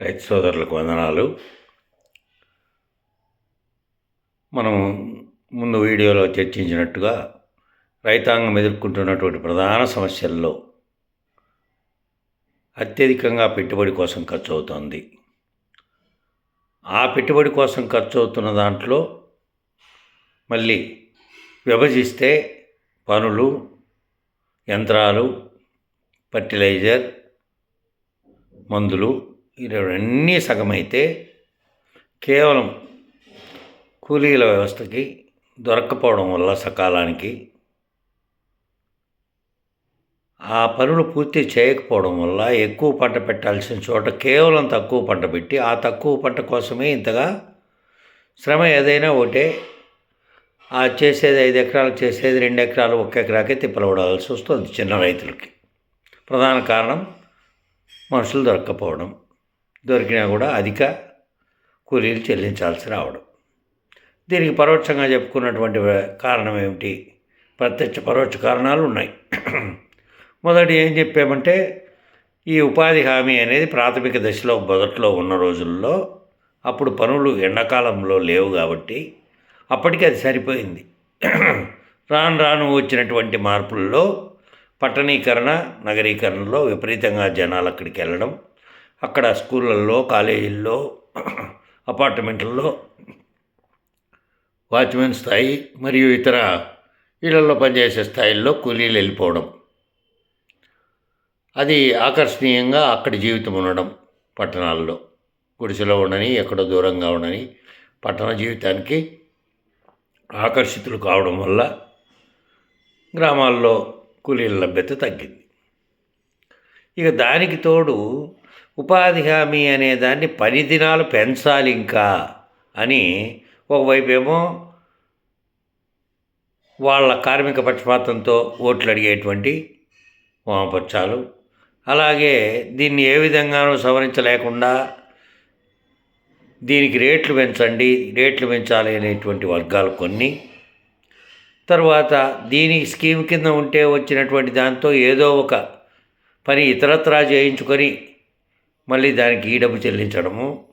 రైతు సోదరులకు వందనాలు. మనం ముందు వీడియోలో చర్చించినట్టుగా రైతాంగం ఎదుర్కొంటున్నటువంటి ప్రధాన సమస్యల్లో అత్యధికంగా పెట్టుబడి కోసం ఖర్చు అవుతుంది. ఆ పెట్టుబడి కోసం ఖర్చు అవుతున్న దాంట్లో మళ్ళీ విభజిస్తే పనులు యంత్రాలు ఫర్టిలైజర్ మందులు ఇవన్నీ సగమైతే కేవలం కూలీల వ్యవస్థకి దొరక్కపోవడం వల్ల సకాలానికి ఆ పనులు పూర్తి చేయకపోవడం వల్ల ఎక్కువ పంట పెట్టాల్సిన చోట కేవలం తక్కువ పంట పెట్టి ఆ తక్కువ పంట కోసమే ఇంతగా శ్రమ ఏదైనా ఒకటే. ఆ చేసేది ఐదు ఎకరాలు చేసేది రెండు ఎకరాలు ఒక ఎకరాకే తిప్పలవడాల్సి వస్తుంది చిన్న రైతులకి. ప్రధాన కారణం మనుషులు దొరక్కపోవడం. దొరికినా కూడా అధిక కూలీలు చెల్లించాల్సి రావడం. దీనికి పరోక్షంగా చెప్పుకున్నటువంటి కారణం ఏమిటి? ప్రత్యక్ష పరోక్ష కారణాలు ఉన్నాయి. మొదటి ఏం చెప్పామంటే ఈ ఉపాధి హామీ అనేది ప్రాథమిక దశలో మొదట్లో ఉన్న రోజుల్లో అప్పుడు పనులు ఎండాకాలంలో లేవు కాబట్టి అప్పటికి అది సరిపోయింది. రాను రాను వచ్చినటువంటి మార్పుల్లో పట్టణీకరణ నగరీకరణలో విపరీతంగా జనాలు అక్కడికి వెళ్ళడం అక్కడ స్కూళ్ళల్లో కాలేజీల్లో అపార్ట్మెంట్లలో వాచ్మెన్ స్థాయి మరియు ఇతర ఇళ్ళలో పనిచేసే స్థాయిల్లో కూలీలు వెళ్ళిపోవడం. అది ఆకర్షణీయంగా అక్కడి జీవితం ఉండడం పట్టణాల్లో. గుడిసెలో ఉండని ఎక్కడో దూరంగా ఉండని పట్టణ జీవితానికి ఆకర్షితులు కావడం వల్ల గ్రామాల్లో కూలీల లభ్యత తగ్గింది. ఇక దానికి తోడు ఉపాధి హామీ అనే దాన్ని పని దినాలు పెంచాలి ఇంకా అని ఒకవైపేమో వాళ్ళ కార్మిక పక్షపాతంతో ఓట్లు అడిగేటువంటి వామపక్షాలు. అలాగే దీన్ని ఏ విధంగానూ సవరించలేకుండా దీనికి రేట్లు పెంచండి రేట్లు పెంచాలి అనేటువంటి వర్గాలు కొన్ని. తర్వాత దీని స్కీమ్ కింద ఉంటే వచ్చినటువంటి దాంతో ఏదో ఒక పని ఇతరత్రా చేయించుకొని మళ్ళీ దానికి ఈ డబ్బు చెల్లించడము.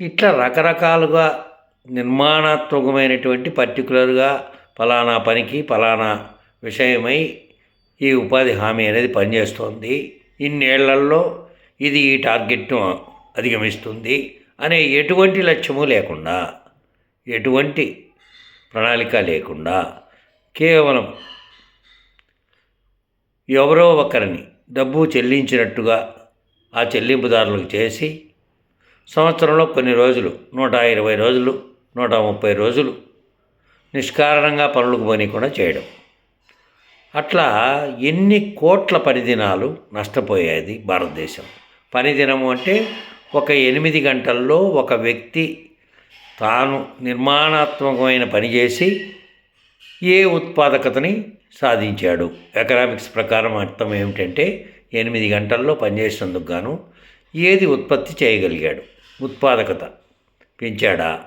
ఇట్లా రకరకాలుగా నిర్మాణాత్మకమైనటువంటి పర్టికులర్గా ఫలానా పనికి ఫలానా విషయమై ఈ ఉపాధి హామీ అనేది పనిచేస్తోంది. ఇన్నేళ్ళలో ఇది ఈ టార్గెట్ను అధిగమిస్తుంది అనే ఎటువంటి లక్ష్యము లేకుండా ఎటువంటి ప్రణాళిక లేకుండా కేవలం ఎవరో ఒకరిని డబ్బు చెల్లించినట్టుగా ఆ చెల్లింపుదారులకు చేసి సంవత్సరంలో కొన్ని రోజులు నూట ఇరవై రోజులు నూట ముప్పై రోజులు నిష్కారణంగా పనులకు పోనీకుండా చేయడం. అట్లా ఎన్ని కోట్ల పనిదినాలు నష్టపోయేది భారతదేశం. పనిదినము అంటే ఒక ఎనిమిది గంటల్లో ఒక వ్యక్తి తాను నిర్మాణాత్మకమైన పని చేసి ఏ ఉత్పాదకతని సాధించాడు. ఎకనామిక్స్ ప్రకారం అర్థం ఏమిటంటే ఎనిమిది గంటల్లో పనిచేసినందుకు గాను ఏది ఉత్పత్తి చేయగలిగాడు? ఉత్పాదకత. పెంచాడా?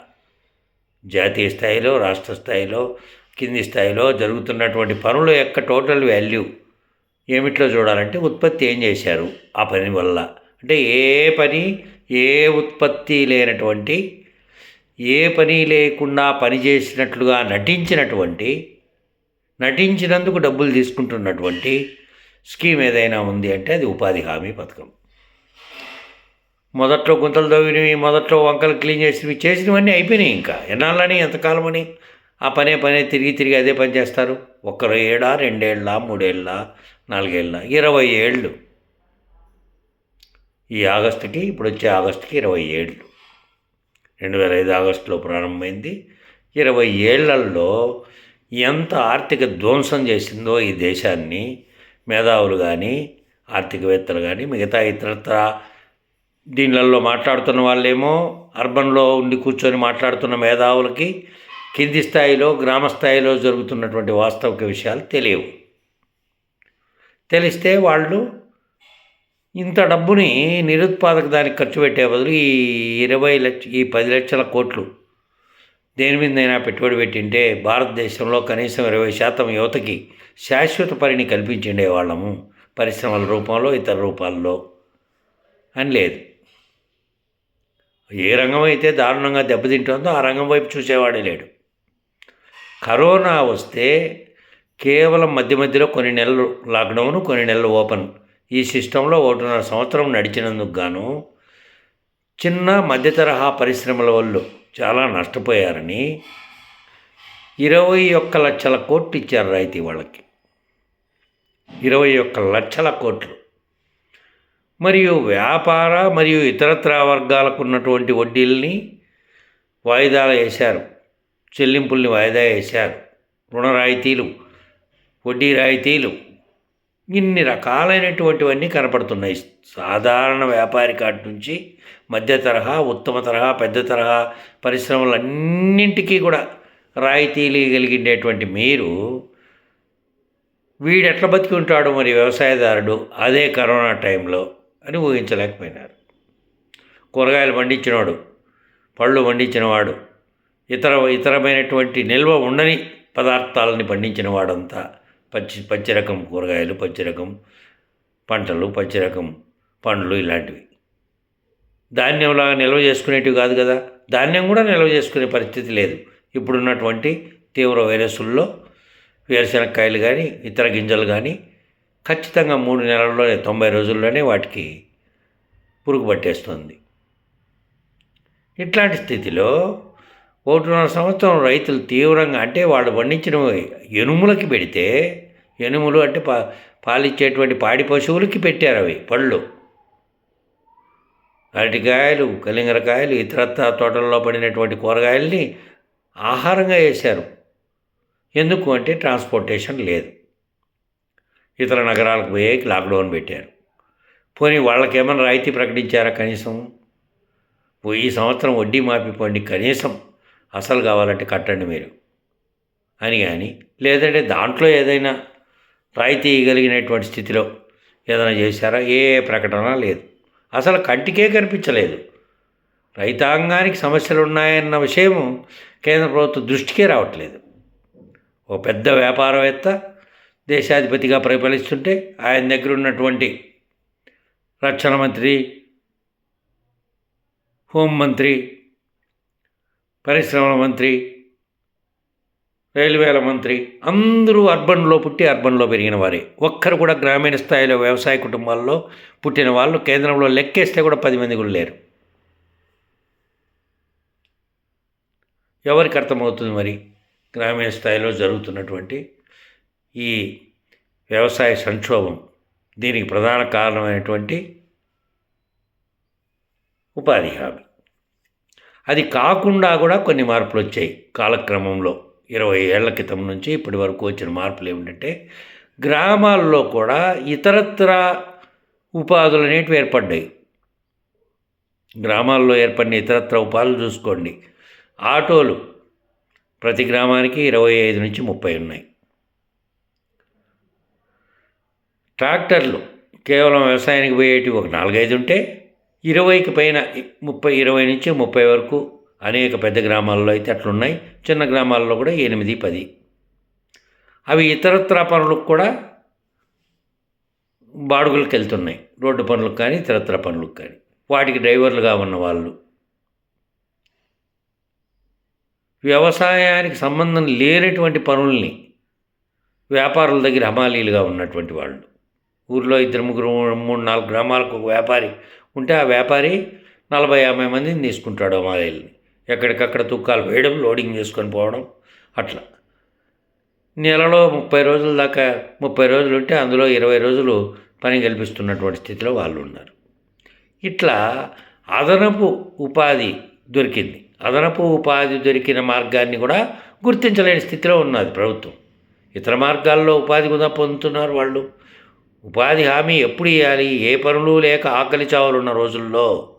జాతీయ స్థాయిలో రాష్ట్ర స్థాయిలో కింది స్థాయిలో జరుగుతున్నటువంటి పనుల యొక్క టోటల్ వాల్యూ ఏమిట్లో చూడాలంటే ఉత్పత్తి ఏం చేశారు? ఆ పని వల్ల. అంటే ఏ పని ఏ ఉత్పత్తి లేనటువంటి ఏ పని లేకుండా పని చేసినట్లుగా నటించినటువంటి నటించినందుకు డబ్బులు తీసుకుంటున్నటువంటి స్కీమ్ ఏదైనా ఉంది అంటే అది ఉపాధి హామీ పథకం. మొదట్లో గుంతలు తవ్వినవి మొదట్లో వంకలు క్లీన్ చేసినవి చేసినవన్నీ అయిపోయినాయి ఇంకా. ఎన్నాళ్ళని ఎంతకాలమని? ఆ పనే పనే తిరిగి తిరిగి అదే పని చేస్తారు. ఒక్కరు ఏడా రెండేళ్ళ మూడేళ్ళ నాలుగేళ్ళ? ఇరవై ఏళ్ళు. ఈ ఆగస్టుకి ఇప్పుడు వచ్చే ఆగస్టుకి ఇరవై ఏళ్ళు. రెండు వేల ఐదు ఆగస్టులో ప్రారంభమైంది. ఇరవై ఏళ్ళలో ఎంత ఆర్థిక ధ్వంసం చేసిందో ఈ దేశాన్ని మేధావులు కానీ ఆర్థికవేత్తలు కానీ మిగతా ఇతరత్ర దీనిలలో మాట్లాడుతున్న వాళ్ళేమో అర్బన్లో ఉండి కూర్చొని మాట్లాడుతున్న మేధావులకి కింది స్థాయిలో గ్రామ స్థాయిలో జరుగుతున్నటువంటి వాస్తవిక విషయాలు తెలియవు. తెలిస్తే వాళ్ళు ఇంత డబ్బుని నిరుత్పాదక దానికి ఖర్చు పెట్టే బదులు ఈ ఇరవై లక్ష ఈ పది లక్షల కోట్లు దేని మీదైనా పెట్టుబడి పెట్టింటే భారతదేశంలో కనీసం ఇరవై శాతం యువతకి శాశ్వత పనిని కల్పించిండే వాళ్ళము. పరిశ్రమల రూపంలో ఇతర రూపాల్లో. అని లేదు. ఏ రంగం అయితే దారుణంగా దెబ్బతింటుందో ఆ రంగం వైపు చూసేవాడే లేడు. కరోనా వస్తే కేవలం మధ్య మధ్యలో కొన్ని నెలలు లాక్డౌన్ కొన్ని నెలలు ఓపెన్. ఈ సిస్టంలో ఒకటిన్నర సంవత్సరం నడిచినందుకు గాను చిన్న మధ్య తరహా పరిశ్రమల వాళ్ళు చాలా నష్టపోయారని ఇరవై ఒక్క లక్షల కోట్లు ఇచ్చారు రైతు వాళ్ళకి. ఇరవై ఒక్క లక్షల కోట్లు. మరియు వ్యాపార మరియు ఇతరత్ర వర్గాలకు ఉన్నటువంటి వడ్డీల్ని వాయిదాలు వేశారు. చెల్లింపుల్ని వాయిదా వేశారు. రుణ రాయితీలు వడ్డీ రాయితీలు ఇన్ని రకాలైనటువంటివన్నీ కనపడుతున్నాయి. సాధారణ వ్యాపారి కార్డు నుంచి మధ్య తరహా ఉత్తమ తరహా పెద్ద తరహా పరిశ్రమలన్నింటికీ కూడా రాయితీలు కలిగిండేటువంటి మీరు వీడు ఎట్లా బతికి ఉంటాడు మరి వ్యవసాయదారుడు అదే కరోనా టైంలో అని ఊహించలేకపోయినారు. కూరగాయలు పండించినవాడు పళ్ళు పండించినవాడు ఇతర ఇతరమైనటువంటి నిల్వ ఉండని పదార్థాలని పండించిన వాడంతా పచ్చి పచ్చి రకం కూరగాయలు పచ్చి రకం పంటలు పచ్చి రకం పండ్లు ఇలాంటివి. ధాన్యంలాగా నిల్వ చేసుకునేటివి కాదు కదా? ధాన్యం కూడా నిల్వ చేసుకునే పరిస్థితి లేదు. ఇప్పుడున్నటువంటి తీవ్ర వైరస్సుల్లో వేరుశనక్కాయలు కానీ ఇతర గింజలు కానీ ఖచ్చితంగా మూడు నెలల్లోనే తొంభై రోజుల్లోనే వాటికి పురుగు పట్టేస్తుంది. ఇట్లాంటి స్థితిలో ఒకటిన్నర సంవత్సరం రైతులు తీవ్రంగా అంటే వాళ్ళు పండించిన ఎనుములకి పెడితే ఎనుములు అంటే పా పాలిచ్చేటువంటి పాడి పశువులకి పెట్టారు అవి పళ్ళు. అరటికాయలు కలింగరకాయలు ఇతరత్ర తోటల్లో పడినటువంటి కూరగాయల్ని ఆహారంగా వేశారు. ఎందుకు అంటే ట్రాన్స్పోర్టేషన్ లేదు. ఇతర నగరాలకు పోయే లాక్డౌన్ పెట్టారు. పోనీ వాళ్ళకేమైనా రాయితీ ప్రకటించారా కనీసం? ఈ సంవత్సరం వడ్డీ మాపిపోండి కనీసం అసలు కావాలంటే కట్టండి మీరు. అని కానీ లేదంటే దాంట్లో ఏదైనా రాయితీ ఇవ్వగలిగినటువంటి స్థితిలో ఏదైనా చేశారా? ఏ ప్రకటన లేదు. అసలు కంటికే కనిపించలేదు. రైతాంగానికి సమస్యలు ఉన్నాయన్న విషయం కేంద్ర ప్రభుత్వం దృష్టికే రావట్లేదు. ఒక పెద్ద వ్యాపారవేత్త దేశాధిపతిగా పరిపాలిస్తుంటే ఆయన దగ్గర ఉన్నటువంటి రక్షణ మంత్రి హోంమంత్రి పరిశ్రమల మంత్రి రైల్వేల మంత్రి అందరూ అర్బన్లో పుట్టి అర్బన్లో పెరిగిన వారే. ఒక్కరు కూడా గ్రామీణ స్థాయిలో వ్యవసాయ కుటుంబాల్లో పుట్టిన వాళ్ళు కేంద్రంలో లెక్కేస్తే కూడా పది మంది కూడా లేరు. ఎవరికి అర్థమవుతుంది మరి? గ్రామీణ స్థాయిలో జరుగుతున్నటువంటి ఈ వ్యవసాయ సంక్షోభం దీనికి ప్రధాన కారణమైనటువంటి ఉపాధి హామీ. అది కాకుండా కూడా కొన్ని మార్పులు వచ్చాయి కాలక్రమంలో. ఇరవై ఏళ్ళ క్రితం నుంచి ఇప్పటి వరకు వచ్చిన మార్పులు ఏమిటంటే గ్రామాల్లో కూడా ఇతరత్ర ఉపాధులు అనేటివి ఏర్పడ్డాయి. గ్రామాల్లో ఏర్పడిన ఇతరత్ర ఉపాధులు చూసుకోండి. ఆటోలు ప్రతి గ్రామానికి ఇరవై ఐదు నుంచి ముప్పై ఉన్నాయి. ట్రాక్టర్లు కేవలం వ్యవసాయానికి పోయేటివి ఒక నాలుగైదు ఉంటే ఇరవైకి పైన ముప్పై ఇరవై నుంచి ముప్పై వరకు అనేక పెద్ద గ్రామాల్లో అయితే అట్లున్నాయి. చిన్న గ్రామాల్లో కూడా ఎనిమిది పది. అవి ఇతరత్ర పనులకు కూడా బాడుగులకు వెళ్తున్నాయి. రోడ్డు పనులకు కానీ ఇతరత్ర పనులకు కానీ. వాటికి డ్రైవర్లుగా ఉన్న వాళ్ళు. వ్యవసాయానికి సంబంధం లేనటువంటి పనుల్ని వ్యాపారుల దగ్గర హమాలీలుగా ఉన్నటువంటి వాళ్ళు. ఊర్లో ఇద్దరు ముగ్గురు మూడు నాలుగు గ్రామాలకు ఒక వ్యాపారి ఉంటే ఆ వ్యాపారి నలభై యాభై మందిని తీసుకుంటాడు హమాలీలని ఎక్కడికక్కడ తుక్కాలు వేయడం లోడింగ్ చేసుకొని పోవడం అట్లా. నెలలో ముప్పై రోజుల దాకా ముప్పై రోజులు ఉంటే అందులో ఇరవై రోజులు పని కల్పిస్తున్నటువంటి స్థితిలో వాళ్ళు ఉన్నారు. ఇట్లా అదనపు ఉపాధి దొరికింది. అదనపు ఉపాధి దొరికిన మార్గాన్ని కూడా గుర్తించలేని స్థితిలో ఉన్నది ప్రభుత్వం. ఇతర మార్గాల్లో ఉపాధి కూడా పొందుతున్నారు వాళ్ళు. ఉపాధి హామీ ఎప్పుడు ఇవ్వాలి ఏ పనులు లేక ఆకలి చావులున్న రోజుల్లో?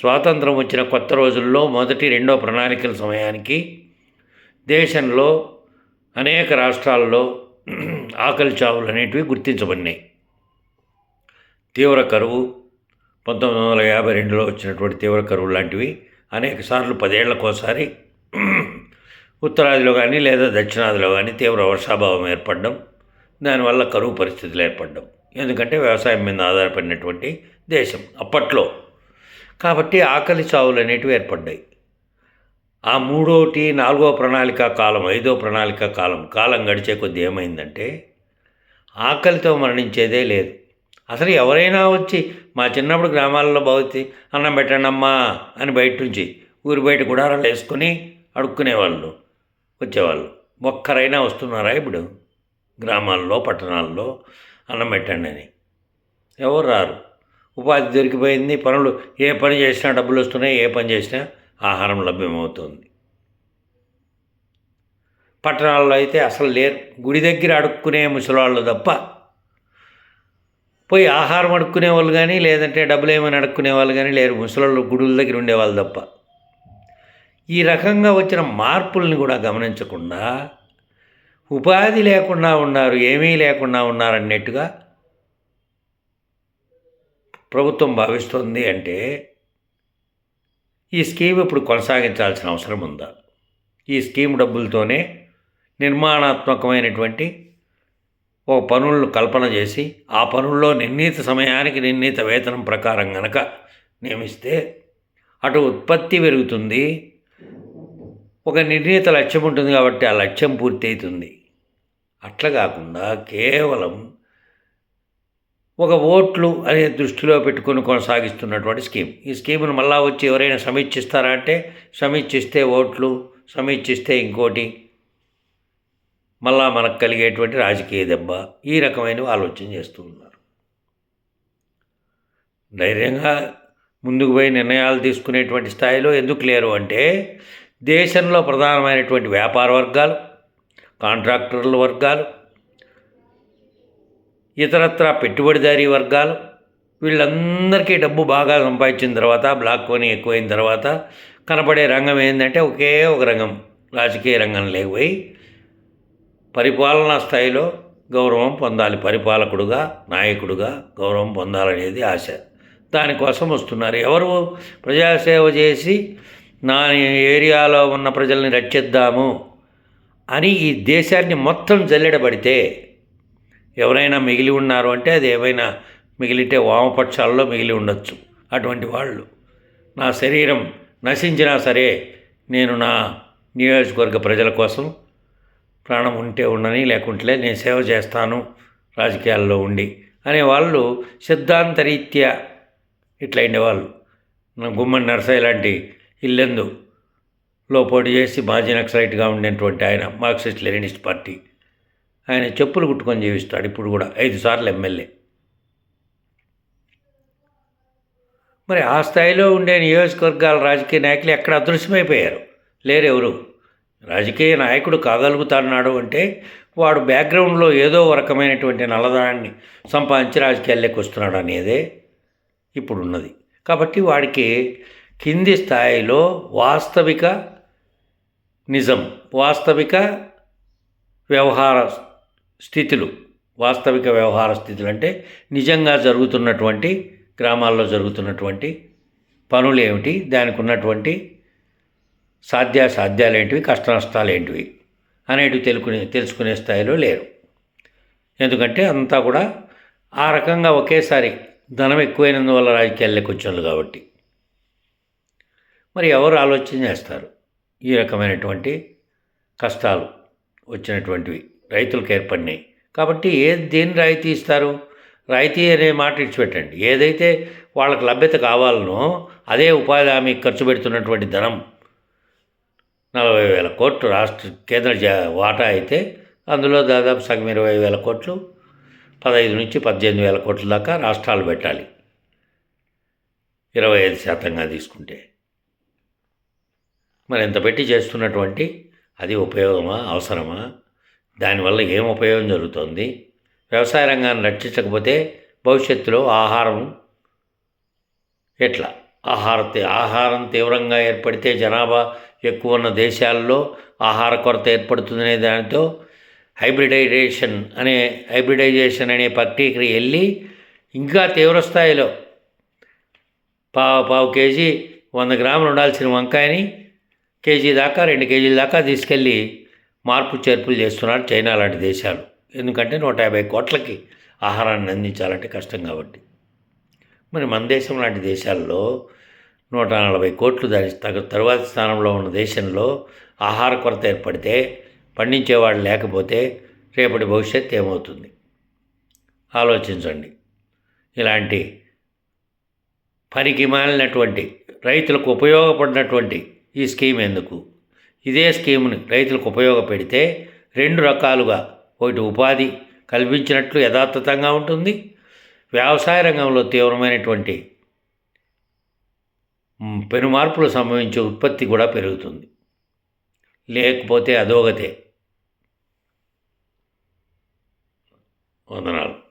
స్వాతంత్రం వచ్చిన కొత్త రోజుల్లో మొదటి రెండో ప్రణాళికల సమయానికి దేశంలో అనేక రాష్ట్రాల్లో ఆకలి చావులు అనేటివి గుర్తించబడినాయి. తీవ్ర కరువు పంతొమ్మిది వందల యాభై రెండులో వచ్చినటువంటి తీవ్ర కరువు లాంటివి అనేక సార్లు పదేళ్ళకోసారి ఉత్తరాదిలో కానీ లేదా దక్షిణాదిలో కానీ తీవ్ర వర్షాభావం ఏర్పడడం దానివల్ల కరువు పరిస్థితులు ఏర్పడడం. ఎందుకంటే వ్యవసాయం మీద ఆధారపడినటువంటి దేశం అప్పట్లో. కాబట్టి ఆకలి చావులు అనేటివి ఏర్పడ్డాయి. ఆ మూడోటి నాలుగో ప్రణాళిక కాలం ఐదో ప్రణాళిక కాలం కాలం గడిచే కొద్ది ఏమైందంటే ఆకలితో మరణించేదే లేదు. అసలు ఎవరైనా వచ్చి మా చిన్నప్పుడు గ్రామాల్లో భవతి అన్నం పెట్టండి అమ్మా అని బయట నుంచి ఊరి బయట గుడారాలు వేసుకొని అడుక్కునేవాళ్ళు వచ్చేవాళ్ళు. ఒక్కరైనా వస్తున్నారా ఇప్పుడు? గ్రామాల్లో పట్టణాల్లో అన్నం పెట్టండి అని. ఎవరు రారు? ఉపాధి దొరికిపోయింది పనులు ఏ పని చేసినా డబ్బులు వస్తున్నాయి ఏ పని చేసినా ఆహారం లభ్యమవుతుంది. పట్టణాల్లో అయితే అసలు లేరు. గుడి దగ్గర అడుక్కునే ముసలాళ్ళు తప్ప పోయి ఆహారం అడుక్కునే వాళ్ళు కానీ లేదంటే డబ్బులు ఏమైనా అడుక్కునే వాళ్ళు కానీ లేరు. ముసలాళ్ళు గుడుల దగ్గర ఉండేవాళ్ళు తప్ప. ఈ రకంగా వచ్చిన మార్పుల్ని కూడా గమనించకుండా ఉపాధి లేకుండా ఉన్నారు ఏమీ లేకుండా ఉన్నారన్నట్టుగా ప్రభుత్వం భావిస్తుంది అంటే ఈ స్కీమ్ ఇప్పుడు కొనసాగించాల్సిన అవసరం ఉందా? ఈ స్కీమ్ డబ్బులతోనే నిర్మాణాత్మకమైనటువంటి ఓ పనులను కల్పన చేసి ఆ పనుల్లో నిర్ణీత సమయానికి నిర్ణీత వేతనం ప్రకారం గనక నియమిస్తే అటు ఉత్పత్తి పెరుగుతుంది ఒక నిర్ణీత లక్ష్యం ఉంటుంది కాబట్టి ఆ లక్ష్యం పూర్తి అవుతుంది అట్లా కాకుండా కేవలం ఒక ఓట్లు అనే దృష్టిలో పెట్టుకొని కొనసాగిస్తున్నటువంటి స్కీమ్. ఈ స్కీమ్ను మళ్ళా వచ్చి ఎవరైనా సమీక్షిస్తారా అంటే సమీక్షిస్తే ఓట్లు సమీక్షిస్తే ఇంకోటి మళ్ళా మనకు కలిగేటువంటి రాజకీయ దెబ్బ ఈ రకమైనవి ఆలోచన చేస్తూ ఉన్నారు. ధైర్యంగా ముందుకు పోయి నిర్ణయాలు తీసుకునేటువంటి స్థాయిలో ఎందుకు లేరు అంటే దేశంలో ప్రధానమైనటువంటి వ్యాపార వర్గాలు కాంట్రాక్టర్ల వర్గాలు ఇతరత్ర పెట్టుబడిదారీ వర్గాలు వీళ్ళందరికీ డబ్బు బాగా సంపాదించిన తర్వాత బ్లాక్ కొని ఎక్కువైన తర్వాత కనపడే రంగం ఏంటంటే ఒకే ఒక రంగం రాజకీయ రంగం లేకపోయి పరిపాలనా స్థాయిలో గౌరవం పొందాలి. పరిపాలకుడుగా నాయకుడుగా గౌరవం పొందాలనేది ఆశ. దానికోసం వస్తున్నారు. ఎవరు ప్రజాసేవ చేసి నా ఏరియాలో ఉన్న ప్రజల్ని రక్షిద్దాము అని ఈ దేశాన్ని మొత్తం జల్లెడబడితే ఎవరైనా మిగిలి ఉన్నారు అంటే అది ఏమైనా మిగిలితే వామపక్షాల్లో మిగిలి ఉండొచ్చు. అటువంటి వాళ్ళు. నా శరీరం నశించినా సరే నేను నా నియోజకవర్గ ప్రజల కోసం ప్రాణం ఉంటే ఉండని లేకుంటే నేను సేవ చేస్తాను రాజకీయాల్లో ఉండి అనే వాళ్ళు సిద్ధాంతరీత్యా ఇట్లా వాళ్ళు. గుమ్మడి నరసయ్య లాంటి ఇల్లెందు లో పోటీ చేసి మాజీ నక్సలైట్గా ఉండేటువంటి ఆయన మార్క్సిస్ట్ లెనినిస్ట్ పార్టీ. ఆయన చెప్పులు కుట్టుకొని జీవిస్తాడు ఇప్పుడు కూడా ఐదు సార్లు ఎమ్మెల్యే. మరి ఆ స్థాయిలో ఉండే నియోజకవర్గాల రాజకీయ నాయకులు ఎక్కడ అదృశ్యమైపోయారు? లేరు ఎవరు రాజకీయ నాయకుడు కాగలుగుతాడు అంటే వాడు బ్యాక్గ్రౌండ్లో ఏదో ఒక రకమైనటువంటి నల్లదాన్ని సంపాదించి రాజకీయాల్లోకి వస్తున్నాడు అనేదే ఇప్పుడున్నది. కాబట్టి వాడికి కింది స్థాయిలో వాస్తవిక నిజం వాస్తవిక వ్యవహార స్థితులు వాస్తవిక వ్యవహార స్థితులు అంటే నిజంగా జరుగుతున్నటువంటి గ్రామాల్లో జరుగుతున్నటువంటి పనులు ఏమిటి దానికి ఉన్నటువంటి సాధ్యాసాధ్యాలు ఏంటివి కష్ట నష్టాలు ఏంటివి అనేటివి తెలుకునే తెలుసుకునే స్థాయిలో లేరు. ఎందుకంటే అంతా కూడా ఆ రకంగా ఒకేసారి ధనం ఎక్కువైనందువల్ల రాజకీయాల్లోకి వచ్చారు కాబట్టి. మరి ఎవరు ఆలోచన చేస్తారు? ఈ రకమైనటువంటి కష్టాలు వచ్చినటువంటివి రైతులకు ఏర్పడినాయి. కాబట్టి ఏ దేని రాయితీ ఇస్తారు? రాయితీ అనే మాట ఇచ్చిపెట్టండి ఏదైతే వాళ్ళకి లభ్యత కావాలనో అదే ఉపాధి హామీ ఖర్చు పెడుతున్నటువంటి ధనం. నలభై వేల కోట్లు రాష్ట్ర కేంద్ర వాటా అయితే అందులో దాదాపు సగం ఇరవై వేల కోట్లు పదహైదు నుంచి పద్దెనిమిది వేల కోట్ల దాకా రాష్ట్రాలు పెట్టాలి. ఇరవై ఐదు శాతంగా తీసుకుంటే. మరి ఎంత పెట్టి చేస్తున్నటువంటి అది ఉపయోగమా? అవసరమా? దానివల్ల ఏం ఉపయోగం జరుగుతుంది? వ్యవసాయ రంగాన్ని రక్షించకపోతే భవిష్యత్తులో ఆహారం ఎట్లా? ఆహార ఆహారం తీవ్రంగా ఏర్పడితే జనాభా ఎక్కువ ఉన్న దేశాల్లో ఆహార కొరత ఏర్పడుతుందనే దానితో హైబ్రిడైజేషన్ అనే హైబ్రిడైజేషన్ అనే ప్రక్రియకి వెళ్ళి ఇంకా తీవ్ర స్థాయిలో పావు పావు కేజీ వంద గ్రాములు ఉండాల్సిన వంకాయని కేజీ దాకా రెండు కేజీల దాకా తీసుకెళ్ళి మార్పు చేర్పులు చేస్తున్నారు చైనా లాంటి దేశాలు. ఎందుకంటే నూట యాభై కోట్లకి ఆహారాన్ని అందించాలంటే కష్టం కాబట్టి. మరి మన దేశం లాంటి దేశాల్లో నూట నలభై కోట్లు దాని తగ తరువాతి స్థానంలో ఉన్న దేశంలో ఆహార కొరత ఏర్పడితే పండించేవాడు లేకపోతే రేపటి భవిష్యత్తు ఏమవుతుంది? ఆలోచించండి. ఇలాంటి పనికి మాలినటువంటి రైతులకు ఉపయోగపడినటువంటి ఈ స్కీమ్ ఎందుకు? ఇదే స్కీమ్ని రైతులకు ఉపయోగపెడితే రెండు రకాలుగా ఒకటి ఉపాధి కల్పించినట్లు యథార్థతంగా ఉంటుంది. వ్యవసాయ రంగంలో తీవ్రమైనటువంటి పెను మార్పులు సంభవించే ఉత్పత్తి కూడా పెరుగుతుంది. లేకపోతే అధోగతే. వందనాలు.